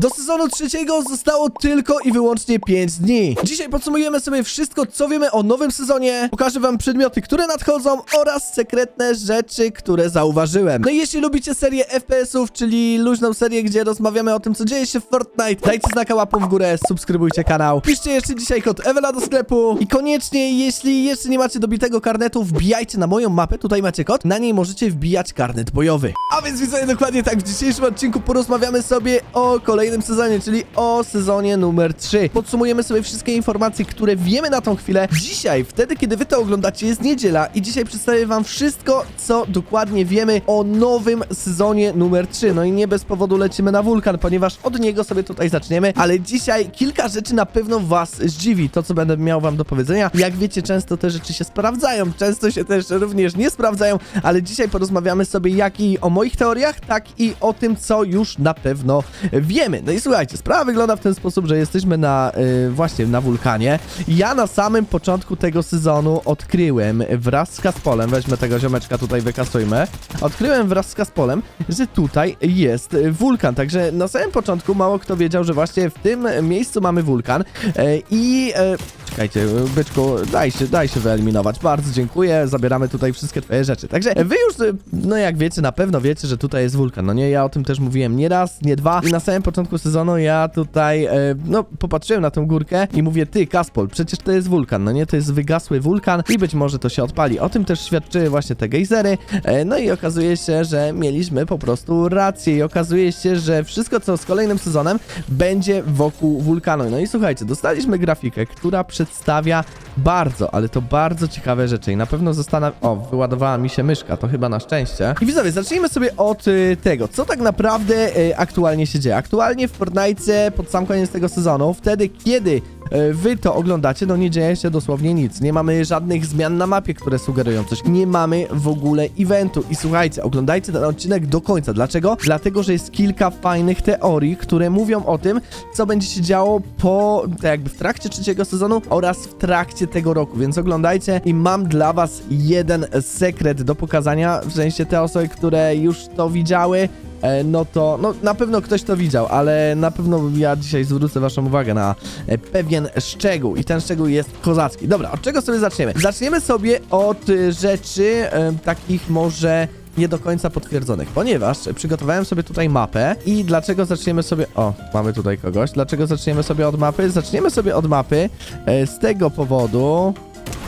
Do sezonu trzeciego zostało tylko i wyłącznie 5 dni. Dzisiaj podsumujemy sobie wszystko, co wiemy o nowym sezonie. Pokażę wam przedmioty, które nadchodzą oraz sekretne rzeczy, które zauważyłem. No i jeśli lubicie serię FPS-ów, czyli luźną serię, gdzie rozmawiamy o tym, co dzieje się w Fortnite, dajcie znaka łapą w górę, subskrybujcie kanał. Piszcie jeszcze dzisiaj kod Ewela do sklepu i koniecznie, jeśli jeszcze nie macie dobitego karnetu, wbijajcie na moją mapę, tutaj macie kod, na niej możecie wbijać karnet bojowy. A więc widzowie, dokładnie tak, w dzisiejszym odcinku porozmawiamy sobie o kolejnym sezonie, czyli o sezonie numer 3. Podsumujemy sobie wszystkie informacje, które wiemy na tą chwilę. Dzisiaj, wtedy kiedy wy to oglądacie, jest niedziela i dzisiaj przedstawię wam wszystko, co dokładnie wiemy o nowym sezonie numer 3. No i nie bez powodu lecimy na wulkan, ponieważ od niego sobie tutaj zaczniemy, ale dzisiaj kilka rzeczy na pewno was zdziwi, to co będę miał wam do powiedzenia. Jak wiecie, często te rzeczy się sprawdzają, często się też również nie sprawdzają, ale dzisiaj porozmawiamy sobie jak i o moich teoriach, tak i o tym, co już na pewno wiemy. No i słuchajcie, sprawa wygląda w ten sposób, że jesteśmy na y, właśnie na wulkanie. Ja na samym początku tego sezonu odkryłem wraz z Kaspolem, weźmy tego ziomeczka tutaj wykasujmy, odkryłem wraz z Kaspolem, że tutaj jest wulkan, także na samym początku mało kto wiedział, że właśnie w tym miejscu mamy wulkan e, i... E, Czekajcie, byczku, daj się, daj się wyeliminować. Bardzo dziękuję, zabieramy tutaj wszystkie twoje rzeczy. Także wy już, no jak wiecie, na pewno wiecie, że tutaj jest wulkan. No nie, ja o tym też mówiłem nie raz, nie dwa. Na samym początku sezonu ja tutaj, e, no, popatrzyłem na tą górkę i mówię, ty, Kaspol, przecież to jest wulkan, no nie, to jest wygasły wulkan i być może to się odpali. O tym też świadczyły właśnie te gejzery. E, no i okazuje się, że mieliśmy po prostu rację i okazuje się, że wszystko, co z kolejnym sezonem, będzie wokół wulkanu. No i słuchajcie, dostaliśmy grafikę, która przedstawia bardzo, ale to bardzo ciekawe rzeczy i na pewno zostanę... O, wyładowała mi się myszka, to chyba na szczęście. I widzowie, zacznijmy sobie od y, tego, co tak naprawdę y, aktualnie się dzieje. Aktualnie w Fortnite pod sam koniec tego sezonu, wtedy kiedy wy to oglądacie, no nie dzieje się dosłownie nic. Nie mamy żadnych zmian na mapie, które sugerują coś. Nie mamy w ogóle eventu. I słuchajcie, oglądajcie ten odcinek do końca. Dlaczego? Dlatego, że jest kilka fajnych teorii, które mówią o tym, co będzie się działo po, tak jakby w trakcie trzeciego sezonu oraz w trakcie tego roku. Więc oglądajcie i mam dla was jeden sekret do pokazania, w sensie te osoby, które już to widziały, e, no to, no na pewno ktoś to widział, ale na pewno ja dzisiaj zwrócę waszą uwagę na e, pewien szczegół i ten szczegół jest kozacki. Dobra, od czego sobie zaczniemy? Zaczniemy sobie od e, rzeczy e, takich może nie do końca potwierdzonych, ponieważ przygotowałem sobie tutaj mapę i dlaczego zaczniemy sobie... O, mamy tutaj kogoś. Dlaczego zaczniemy sobie od mapy? Zaczniemy sobie od mapy e, z tego powodu...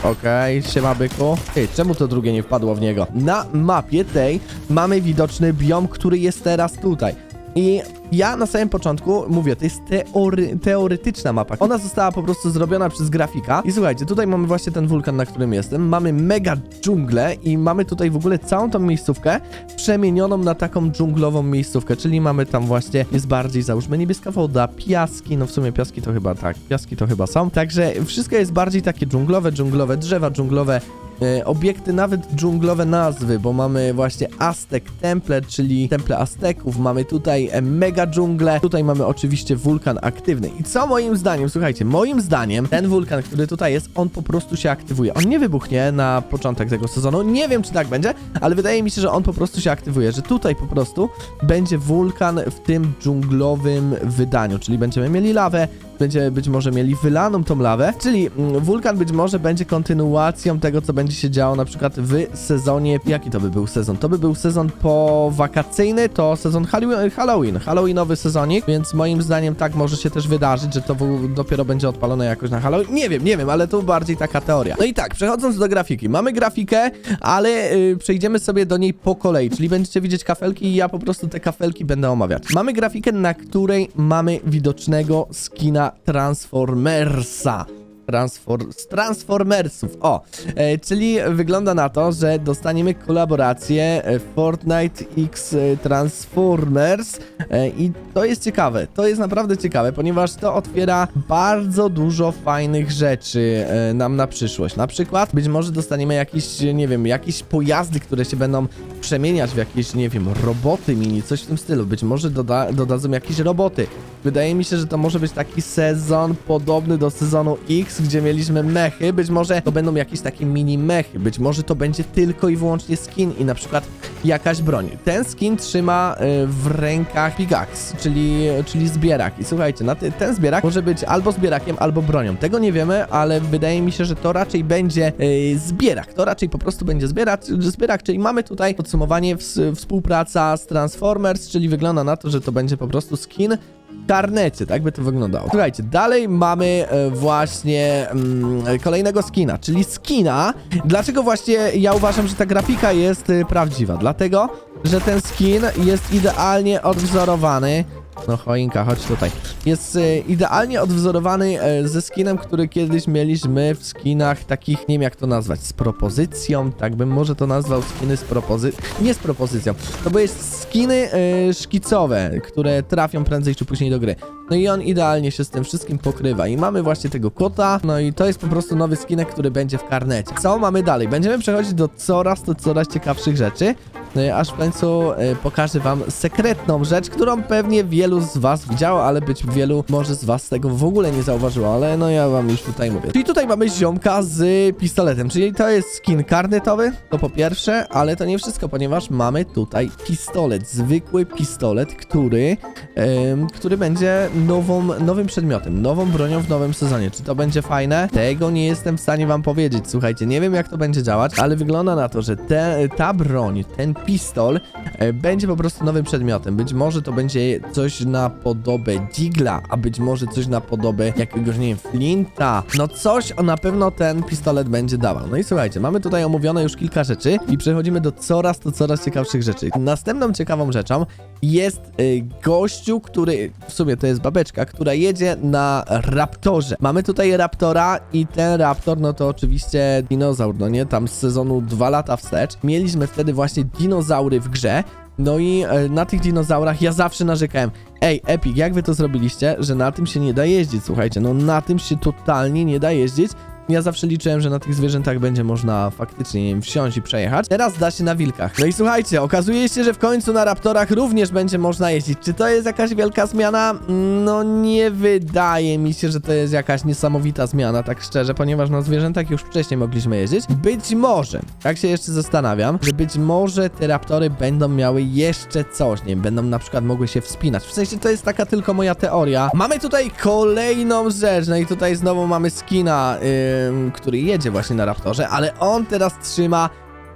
Okej, siema byku. Ej, czemu to drugie nie wpadło w niego? Na mapie tej mamy widoczny biom, który jest teraz tutaj. I ja na samym początku mówię, to jest teory, teoretyczna mapa. Ona została po prostu zrobiona przez grafika. I słuchajcie, tutaj mamy właśnie ten wulkan, na którym jestem. Mamy mega dżunglę i mamy tutaj w ogóle całą tą miejscówkę przemienioną na taką dżunglową miejscówkę, czyli mamy tam właśnie, jest bardziej załóżmy niebieska woda, piaski, no w sumie piaski to chyba tak, piaski to chyba są. Także wszystko jest bardziej takie dżunglowe, dżunglowe drzewa, dżunglowe e, obiekty, nawet dżunglowe nazwy, bo mamy właśnie Aztek Temple, czyli Temple Azteków, mamy tutaj e, mega dżunglę, tutaj mamy oczywiście wulkan aktywny. I co moim zdaniem, słuchajcie, moim zdaniem ten wulkan, który tutaj jest, on po prostu się aktywuje. On nie wybuchnie na początek tego sezonu, nie wiem czy tak będzie, ale wydaje mi się, że on po prostu się aktywuje, że tutaj po prostu będzie wulkan w tym dżunglowym wydaniu, czyli będziemy mieli lawę, będziemy być może mieli wylaną tą lawę, czyli mm, wulkan być może będzie kontynuacją tego, co będzie się działo na przykład w sezonie, jaki to by był sezon? To by był sezon po wakacyjny, to sezon Hallow- Halloween, Halloweenowy sezonik, więc moim zdaniem tak może się też wydarzyć, że to dopiero będzie odpalone jakoś na Halloween. Nie wiem, nie wiem, ale to bardziej taka teoria. No i tak, przechodząc do grafiki, mamy grafikę, ale yy, przejdziemy sobie do niej po kolei, czyli będziecie widzieć kafelki i ja po prostu te kafelki będę omawiać. Mamy grafikę, na której mamy widocznego skina Transformersa. Transfor z Transformersów. O, e, czyli wygląda na to, że dostaniemy kolaborację e, Fortnite X e, Transformers e, i to jest ciekawe. To jest naprawdę ciekawe, ponieważ to otwiera bardzo dużo fajnych rzeczy e, nam na przyszłość. Na przykład być może dostaniemy jakieś, nie wiem, jakieś pojazdy, które się będą przemieniać w jakieś, nie wiem, roboty mini, coś w tym stylu. Być może doda dodadzą jakieś roboty. Wydaje mi się, że to może być taki sezon podobny do sezonu X, gdzie mieliśmy mechy. Być może to będą jakieś takie mini mechy. Być może to będzie tylko i wyłącznie skin i na przykład jakaś broń. Ten skin trzyma y, w rękach Pigax, czyli, czyli zbierak. I słuchajcie, na ty, ten zbierak może być albo zbierakiem, albo bronią. Tego nie wiemy, ale wydaje mi się, że to raczej będzie y, zbierak. To raczej po prostu będzie zbierak, zbierak czyli mamy tutaj podsumowanie ws, współpraca z Transformers, czyli wygląda na to, że to będzie po prostu skin w karnecie, tak by to wyglądało. Słuchajcie, dalej mamy e, właśnie mm, kolejnego skina, czyli skina. Dlaczego właśnie ja uważam, że ta grafika jest e, prawdziwa? Dlatego, że ten skin jest idealnie odwzorowany. No choinka, chodź tutaj. Jest e, idealnie odwzorowany e, ze skinem, który kiedyś mieliśmy w skinach takich, nie wiem jak to nazwać, z propozycją, tak bym może to nazwał skiny z propozycją, nie z propozycją, to były skiny e, szkicowe, które trafią prędzej czy później do gry. No i on idealnie się z tym wszystkim pokrywa i mamy właśnie tego kota, no i to jest po prostu nowy skinek, który będzie w karnecie. Co mamy dalej? Będziemy przechodzić do coraz to coraz ciekawszych rzeczy, no aż w końcu e, pokażę wam sekretną rzecz, którą pewnie wielu z was widziało, ale być wielu może z was tego w ogóle nie zauważyło, ale no ja wam już tutaj mówię. Czyli tutaj mamy ziomka z pistoletem, czyli to jest skin karnetowy, to po pierwsze, ale to nie wszystko, ponieważ mamy tutaj pistolet, zwykły pistolet, który, em, który będzie nową, nowym przedmiotem, nową bronią w nowym sezonie. Czy to będzie fajne? Tego nie jestem w stanie wam powiedzieć, słuchajcie, nie wiem jak to będzie działać, ale wygląda na to, że te, ta broń, ten pistol e, będzie po prostu nowym przedmiotem. Być może to będzie coś na podobę Digla, a być może coś na podobę jakiegoś, nie wiem, Flinta. No coś o na pewno ten pistolet będzie dawał. No i słuchajcie, mamy tutaj omówione już kilka rzeczy i przechodzimy do coraz to coraz ciekawszych rzeczy. Następną ciekawą rzeczą jest y, gościu, który w sumie to jest babeczka, która jedzie na Raptorze. Mamy tutaj Raptora i ten Raptor, no to oczywiście dinozaur, no nie? Tam z sezonu 2 lata wstecz. Mieliśmy wtedy właśnie dinozaury w grze. No i e, na tych dinozaurach ja zawsze narzekałem. Ej, Epic, jak wy to zrobiliście, że na tym się nie da jeździć? Słuchajcie, no na tym się totalnie nie da jeździć. Ja zawsze liczyłem, że na tych zwierzętach będzie można faktycznie, nie wiem, wsiąść i przejechać. Teraz da się na wilkach. No i słuchajcie, okazuje się, że w końcu na raptorach również będzie można jeździć. Czy to jest jakaś wielka zmiana? No nie wydaje mi się, że to jest jakaś niesamowita zmiana, tak szczerze, ponieważ na zwierzętach już wcześniej mogliśmy jeździć. Być może, tak się jeszcze zastanawiam, że być może te raptory będą miały jeszcze coś, nie wiem, będą na przykład mogły się wspinać. W sensie to jest taka tylko moja teoria. Mamy tutaj kolejną rzecz, no i tutaj znowu mamy skina, ym, który jedzie właśnie na raptorze, ale on teraz trzyma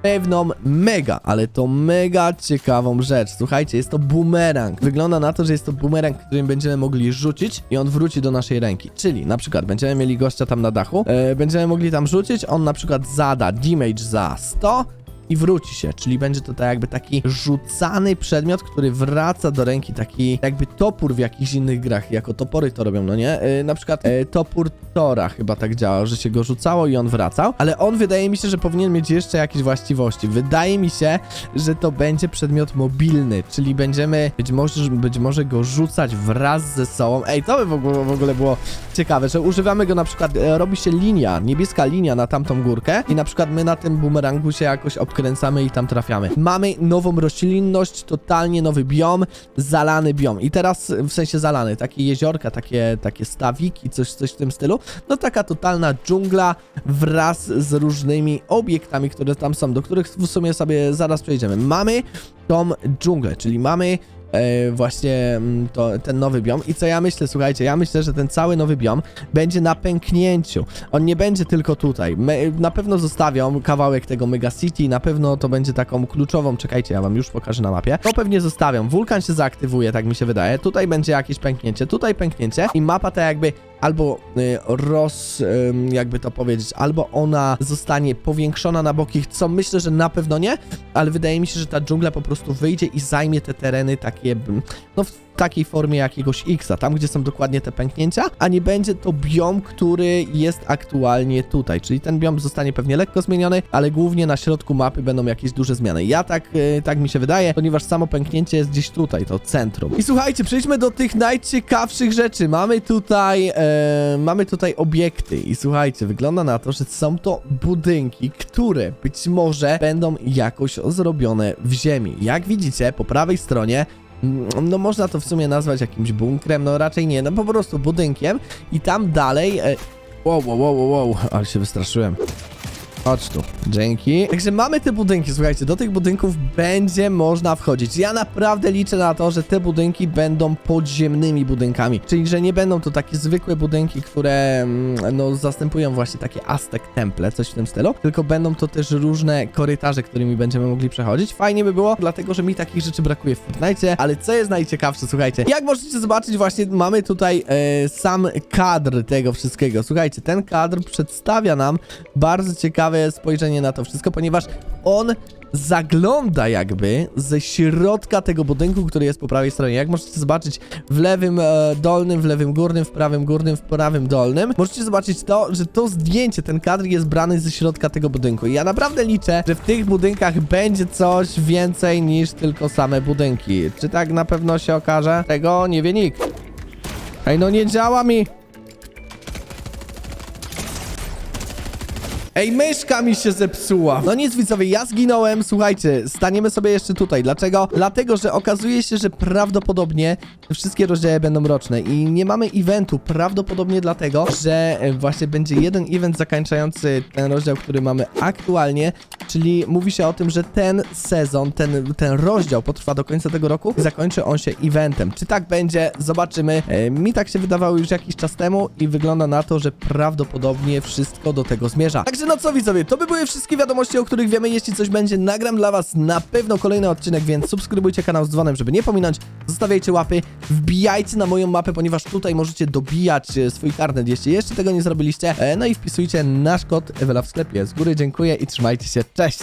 pewną mega, ale to mega ciekawą rzecz. Słuchajcie, jest to bumerang. Wygląda na to, że jest to bumerang, którym będziemy mogli rzucić i on wróci do naszej ręki. Czyli na przykład będziemy mieli gościa tam na dachu, e, będziemy mogli tam rzucić, on na przykład zada damage za 100 i wróci się, czyli będzie to tak jakby taki rzucany przedmiot, który wraca do ręki, taki jakby topór w jakichś innych grach, jako topory to robią, no nie? E, na przykład e, topór Tora chyba tak działa, że się go rzucało i on wracał, ale on wydaje mi się, że powinien mieć jeszcze jakieś właściwości. Wydaje mi się, że to będzie przedmiot mobilny, czyli będziemy być może, być może go rzucać wraz ze sobą. Ej, to by w ogóle, w ogóle było ciekawe, że używamy go na przykład, e, robi się linia, niebieska linia na tamtą górkę i na przykład my na tym bumerangu się jakoś obkręcamy i tam trafiamy. Mamy nową roślinność, totalnie nowy biom, zalany biom. I teraz, w sensie zalany, takie jeziorka, takie, takie stawiki, coś, coś w tym stylu. No taka totalna dżungla wraz z różnymi obiektami, które tam są, do których w sumie sobie zaraz przejdziemy. Mamy tą dżunglę, czyli mamy e, właśnie mm, to, ten nowy biom. I co ja myślę, słuchajcie, ja myślę, że ten cały nowy biom będzie na pęknięciu. On nie będzie tylko tutaj. Na pewno zostawią kawałek tego Mega City, na pewno to będzie taką kluczową, czekajcie, ja wam już pokażę na mapie. To pewnie zostawią. Wulkan się zaaktywuje, tak mi się wydaje. Tutaj będzie jakieś pęknięcie, tutaj pęknięcie i mapa ta jakby albo y, roz, jakby to powiedzieć, albo ona zostanie powiększona na boki, co myślę, że na pewno nie, ale wydaje mi się, że ta dżungla po prostu wyjdzie i zajmie te tereny takie, no w takiej formie jakiegoś X-a, tam gdzie są dokładnie te pęknięcia, a nie będzie to biom, który jest aktualnie tutaj, czyli ten biom zostanie pewnie lekko zmieniony, ale głównie na środku mapy będą jakieś duże zmiany. Ja tak, y, tak mi się wydaje, ponieważ samo pęknięcie jest gdzieś tutaj, to centrum. I słuchajcie, przejdźmy do tych najciekawszych rzeczy. Mamy tutaj, e, mamy tutaj obiekty i słuchajcie, wygląda na to, że są to budynki, które być może będą jakoś zrobione w ziemi. Jak widzicie, po prawej stronie no można to w sumie nazwać jakimś bunkrem, no raczej nie, no po prostu budynkiem i tam dalej... E, wow, wow, wow, wow, ale się wystraszyłem. Chodź tu. Dzięki. Także mamy te budynki, słuchajcie, do tych budynków będzie można wchodzić. Ja naprawdę liczę na to, że te budynki będą podziemnymi budynkami, czyli że nie będą to takie zwykłe budynki, które mm, no zastępują właśnie takie Aztec Temple, coś w tym stylu, tylko będą to też różne korytarze, którymi będziemy mogli przechodzić. Fajnie by było, dlatego że mi takich rzeczy brakuje w Fortnite, ale co jest najciekawsze, słuchajcie, jak możecie zobaczyć, właśnie mamy tutaj e, sam kadr tego wszystkiego. Słuchajcie, ten kadr przedstawia nam bardzo ciekawe spojrzenie na to wszystko, ponieważ on zagląda jakby ze środka tego budynku, który jest po prawej stronie. Jak możecie zobaczyć w lewym e, dolnym, w lewym górnym, w prawym górnym, w prawym dolnym, możecie zobaczyć to, że to zdjęcie, ten kadr jest brany ze środka tego budynku. I ja naprawdę liczę, że w tych budynkach będzie coś więcej niż tylko same budynki. Czy tak na pewno się okaże? Tego nie wie nikt. Ej, no nie działa mi! Ej, myszka mi się zepsuła. No nic, widzowie, ja zginąłem. Słuchajcie, staniemy sobie jeszcze tutaj. Dlaczego? Dlatego, że okazuje się, że prawdopodobnie wszystkie rozdziały będą roczne i nie mamy eventu. Prawdopodobnie dlatego, że e, właśnie będzie jeden event zakończający ten rozdział, który mamy aktualnie, czyli mówi się o tym, że ten sezon, ten, ten rozdział potrwa do końca tego roku zakończy on się eventem. Czy tak będzie? Zobaczymy. E, mi tak się wydawało już jakiś czas temu i wygląda na to, że prawdopodobnie wszystko do tego zmierza. Także no co widzowie, to by były wszystkie wiadomości, o których wiemy. Jeśli coś będzie, nagram dla was na pewno kolejny odcinek, więc subskrybujcie kanał z dzwonem, żeby nie pominąć. Zostawiajcie łapy, wbijajcie na moją mapę, ponieważ tutaj możecie dobijać e, swój karnet, jeśli jeszcze tego nie zrobiliście. E, no i wpisujcie nasz kod Ewela w sklepie. Z góry dziękuję i trzymajcie się. Cześć!